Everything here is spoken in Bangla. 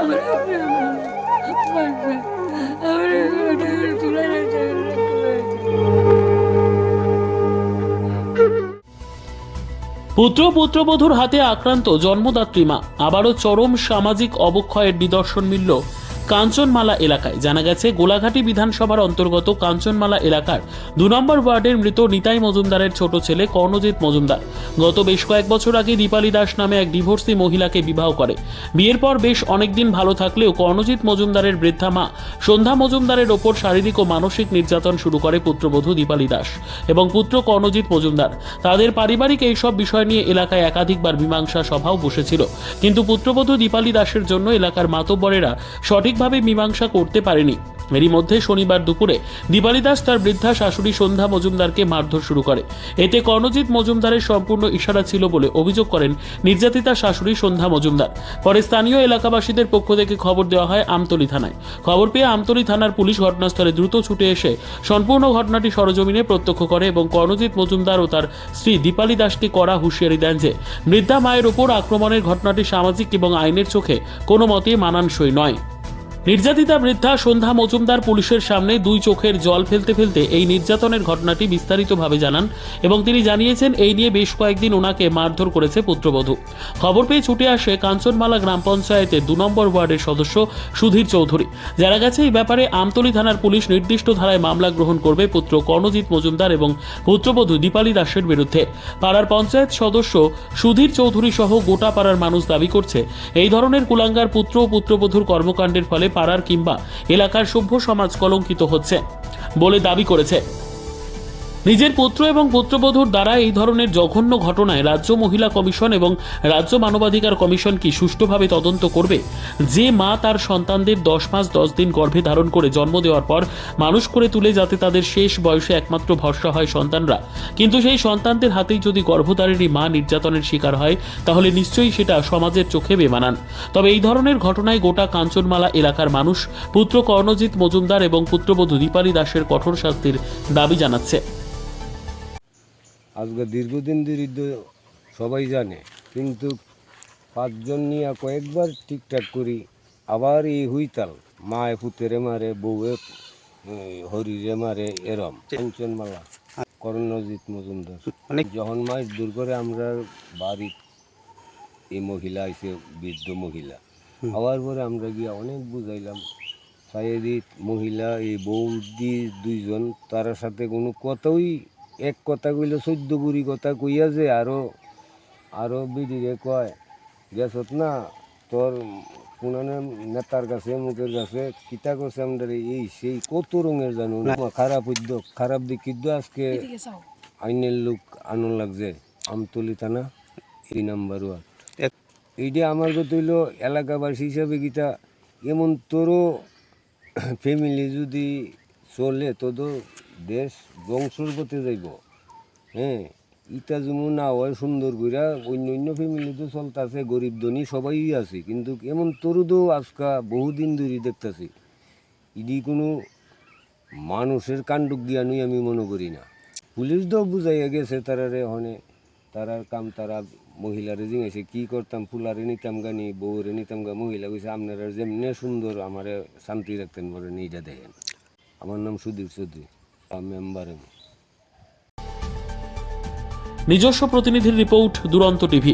আমার পুত্র পুত্রবধূর হাতে আক্রান্ত জন্মদাত্রী মা। আবারও চরম সামাজিক অবক্ষয়ের নিদর্শন মিলল কাঞ্চনমালা এলাকায়। জানা গেছে, গোলাঘাটি বিধানসভার অন্তর্গত কাঞ্চনমালা এলাকার দু নম্বর ওয়ার্ডের মৃত নিতাই মজুমদারের ছোট ছেলে কর্ণজিৎ মজুমদার। গত বেশ কয়েক বছর আগে দীপালি দাস নামে এক ডিভোর্সি মহিলাকে বিবাহ করে। বিয়ের পর বেশ অনেকদিন ভালো থাকলেও কর্ণজিৎ মজুমদারের বৃদ্ধা মা সন্ধ্যা মজুমদারের ওপর শারীরিক ও মানসিক নির্যাতন শুরু করে পুত্রবধূ দীপালি দাস এবং পুত্র কর্ণজিৎ মজুমদার। তাদের পারিবারিক এইসব বিষয় নিয়ে এলাকায় একাধিকবার মীমাংসা সভাও বসেছিল। কিন্তু পুত্রবধূ দীপালি দাসের জন্য এলাকার মাতব্বরেরা সঠিকভাবে মীমাংসা করতে পারেনি। এরই মধ্যে শনিবার দুপুরে দীপালি দাস তার বৃদ্ধা শাশুড়ি সন্ধ্যা মজুমদারকে মারধর শুরু করে। এতে কর্ণজিৎ মজুমদারের সম্পূর্ণ ইশারা ছিল বলে অভিযোগ করেন নির্যাতিতা শাশুড়ি সন্ধ্যা মজুমদার। পরে স্থানীয় এলাকাবাসীদের পক্ষ থেকে খবর দেওয়া হয় আমতলী থানায়। খবর পেয়ে আমতলী থানার পুলিশ ঘটনাস্থলে দ্রুত ছুটে এসে সম্পূর্ণ ঘটনাটি সরজমিনে প্রত্যক্ষ করে এবং কর্ণজিৎ মজুমদার ও তার স্ত্রী দীপালি দাসকে কড়া হুঁশিয়ারি দেন যে, বৃদ্ধা মায়ের ওপর আক্রমণের ঘটনাটি সামাজিক এবং আইনের চোখে কোনো মতেই মানানসই নয়। নির্যাতিতা বৃদ্ধা সন্ধ্যা মজুমদার পুলিশের সামনে দুই চোখের জল ফেলতে ফেলতে এই নির্যাতনের ঘটনাটি বিস্তারিতভাবে জানান এবং তিনি জানিয়েছেন, এই নিয়ে বেশ কয়েকদিন ওনাকে মারধর করেছে পুত্রবধূ। খবর পেয়ে ছুটে আসে কাঞ্চনমালা গ্রাম পঞ্চায়েতের দু নম্বর ওয়ার্ডের সদস্য সুধীর চৌধুরী। জানা গেছে, এই ব্যাপারে আমতলী থানার পুলিশ নির্দিষ্ট ধারায় মামলা গ্রহণ করবে পুত্র কর্ণজিৎ মজুমদার এবং পুত্রবধূ দীপালি দাসের বিরুদ্ধে। পাড়ার পঞ্চায়েত সদস্য সুধীর চৌধুরী সহ গোটা পাড়ার মানুষ দাবি করছে, এই ধরনের কুলাঙ্গার পুত্র ও পুত্রবধূর কর্মকাণ্ডের ফলে পাড়ার কিংবা এলাকার সভ্য সমাজ কলঙ্কিত হচ্ছে বলে দাবি করেছে। নিজের পুত্র এবং পুত্রবধূর দ্বারা এই ধরনের জঘন্য ঘটনায় রাজ্য মহিলা কমিশন এবং রাজ্য মানবাধিকার কমিশন কি সুষ্ঠুভাবে তদন্ত করবে? যে মা তার সন্তানদের দশ মাস দশ দিন গর্ভে ধারণ করে জন্ম দেওয়ার পর মানুষ করে তুলে যাতে তাদের শেষ বয়সে একমাত্র ভরসা হয় সন্তানরা। কিন্তু সেই সন্তানদের হাতেই যদি গর্ভধারিণী মা নির্যাতনের শিকার হয়, তাহলে নিশ্চয়ই সেটা সমাজের চোখে বেমানান। তবে এই ধরনের ঘটনায় গোটা কাঞ্চনমালা এলাকার মানুষ, পুত্র কর্ণজিৎ মজুমদার এবং পুত্রবধূ দীপালি দাসের কঠোর শাস্তির দাবি জানাচ্ছে। আজকে দীর্ঘদিন ধরে সবাই জানে কিন্তু পাঁচজন নিয়ে কয়েকবার ঠিকঠাক করি আবার এই হুইতাল মায়ে পুতেরে মারে বউয়ে হরিরে মারে এরম কাঞ্চনমালা করণজিৎ মজুমদার। অনেক যখন মাস দূর করে আমরা বাড়ি এই মহিলা আইসে বৃদ্ধ মহিলা। হওয়ার পরে আমরা গিয়ে অনেক বুঝাইলাম সাইদিত মহিলা এই বৌদি দুইজন তার সাথে কোনো কথাই এক কথা কইলে চোদ্দ বুড়ি কথা কইয়া যে আরও আরও বিডিরে কয় গেছত না তোর পুনানে নেতার কাছে মুখের কাছে কিতা করছে আমাদের এই সেই কত রঙের জানো? না। খারাপ উদ্যোগ খারাপ দিক কিন্তু আজকে আইনের লোক আনন্দ লাগছে। আমতলি থানা এই নাম্বার ওয়ান এক- এইটা আমার কথা হইল এলাকাবাসী হিসাবে গীতা এমন তোরও ফ্যামিলি যদি চলে তো তো দেশ ধ্বংসর পথে যাইব। হ্যাঁ ইটা যেমন না হয় সুন্দর কইরা অন্য অন্য ফ্যামিলি তো চলতেছে, গরিব ধনী সবাই আছে, কিন্তু এমন তোরও তো আজকা বহুদিন ধরে দেখতেছি। ইডি কোনো মানুষের কাণ্ডক জ্ঞানই আমি মনে করি না। পুলিশ তো বুঝাইয়া গেছে তারারে হনে, তারার কাম তারা মহিলারে জিঙেছে কি করতাম, ফুলারে নিতাম গানি বউরে নিতাম গা, মহিলা কইছে, আপনারা যেমনি সুন্দর, আমারে শান্তি রাখতেন বলে এইটা দেখেন। আমার নাম সুদীপ চৌধুরী। মেম্বার নিজস্ব প্রতিনিধির রিপোর্ট দুরন্ত টিভি